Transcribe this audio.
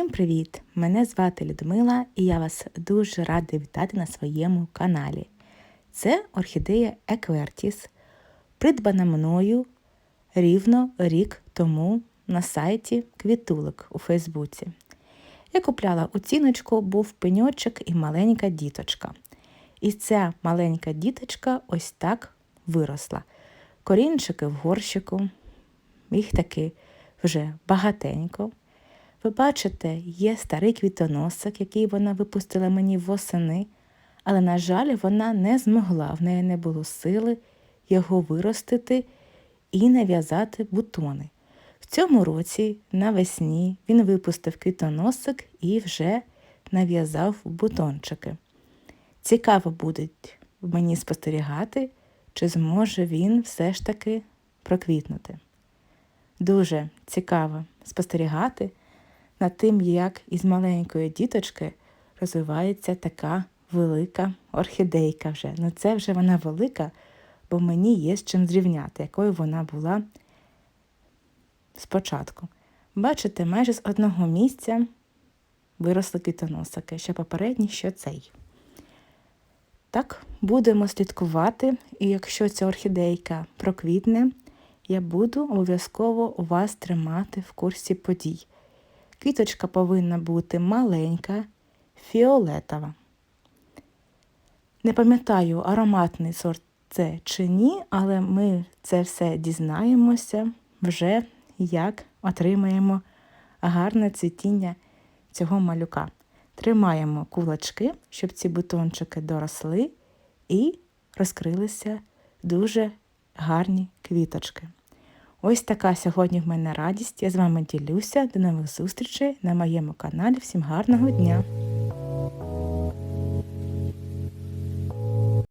привіт! Мене звати Людмила і я вас дуже рада вітати на своєму каналі. Це орхідея Еквертіс, придбана мною рівно рік тому на сайті Квітулик у Фейсбуці. Я купляла оціночку, був пеньочок і маленька діточка. І ця маленька діточка ось так виросла. Корінчики в горщику, їх таки вже багатенько. Ви бачите, є старий квітоносик, який вона випустила мені восени, але, на жаль, вона не змогла, в неї не було сили його виростити і нав'язати бутони. В цьому році навесні він випустив квітоносик і вже нав'язав бутончики. Цікаво буде мені спостерігати, чи зможе він все ж таки проквітнути. Дуже цікаво спостерігати над тим, як із маленької діточки розвивається така велика орхідейка вже. Ну це вже вона велика, бо мені є з чим зрівняти, якою вона була спочатку. Бачите, майже з одного місця виросли квітоносики, що попередній, що цей. Так, будемо слідкувати, і якщо ця орхідейка проквітне, я буду обов'язково вас тримати в курсі подій. Квіточка повинна бути маленька, фіолетова. Не пам'ятаю, ароматний сорт це чи ні, але ми це все дізнаємося вже, як отримаємо гарне цвітіння цього малюка. Тримаємо кулачки, щоб ці бутончики доросли і розкрилися дуже гарні квіточки. Ось така сьогодні в мене радість. Я з вами ділюся. До нових зустрічей на моєму каналі. Всім гарного дня!